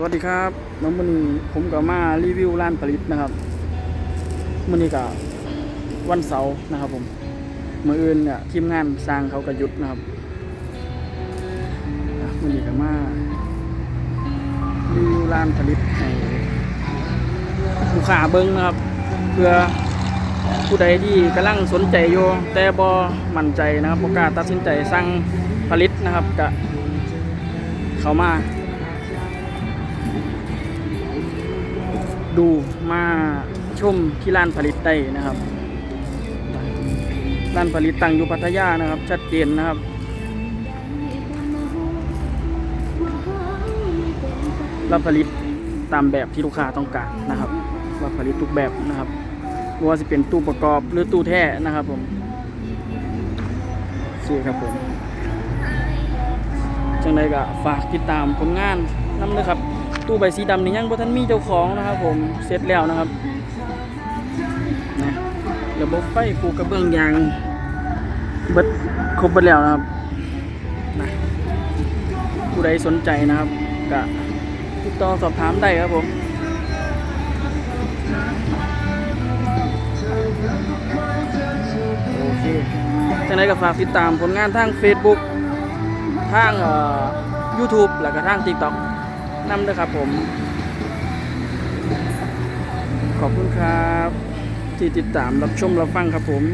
สวัสดีครับน้องมือนี้ผมก็มารีวิวร้านผลิตนะครับมือนี้ก็วันเสาร์นะครับผมมืออื่นเนี่ยทีมงานสร้างเขาก็หยุดนะครับมือนี้ก็มารีวิวร้านผลิตให้ลูกค้าเบิ้งนะครับ เพื่อผู้ใดที่กำลังสนใจอยู่แต่บ่มั่นใจนะครับบ่กล้าตัดสินใจสั่งผลิตนะครับก็เขามา ดูมาชมที่ร้านผลิตได้นะครับร้านผลิตตั้งอยู่พัทยานะครับ ชัดเจนนะครับเราผลิตตามแบบที่ลูกค้าต้องการนะครับเราผลิตทุกแบบนะครับไม่ว่าจะเป็นตู้ประกอบหรือตู้แท้นะครับผมสี่ครับผม จังใดก็ฝากติดตามผลงานน้ำเลยครับ ตู้ใบสีดำนี่ยังบ่ทันมีเจ้าของนะครับ ผมเสร็จแล้วนะครับนะระบบไฟปูกระเบื้องยางเบิดครบเบิดแล้วนะครับนะผู้ใดสนใจนะครับก็ติดต่อสอบถามได้ครับผมโอเคจังไดก็ฝากติดตามผลงานทาง Facebook ทางเอ่อ YouTube แล้วก็ทาง TikTok นั่นนะครับผม ขอบคุณครับ ที่ติดตามรับชมรับฟังครับผม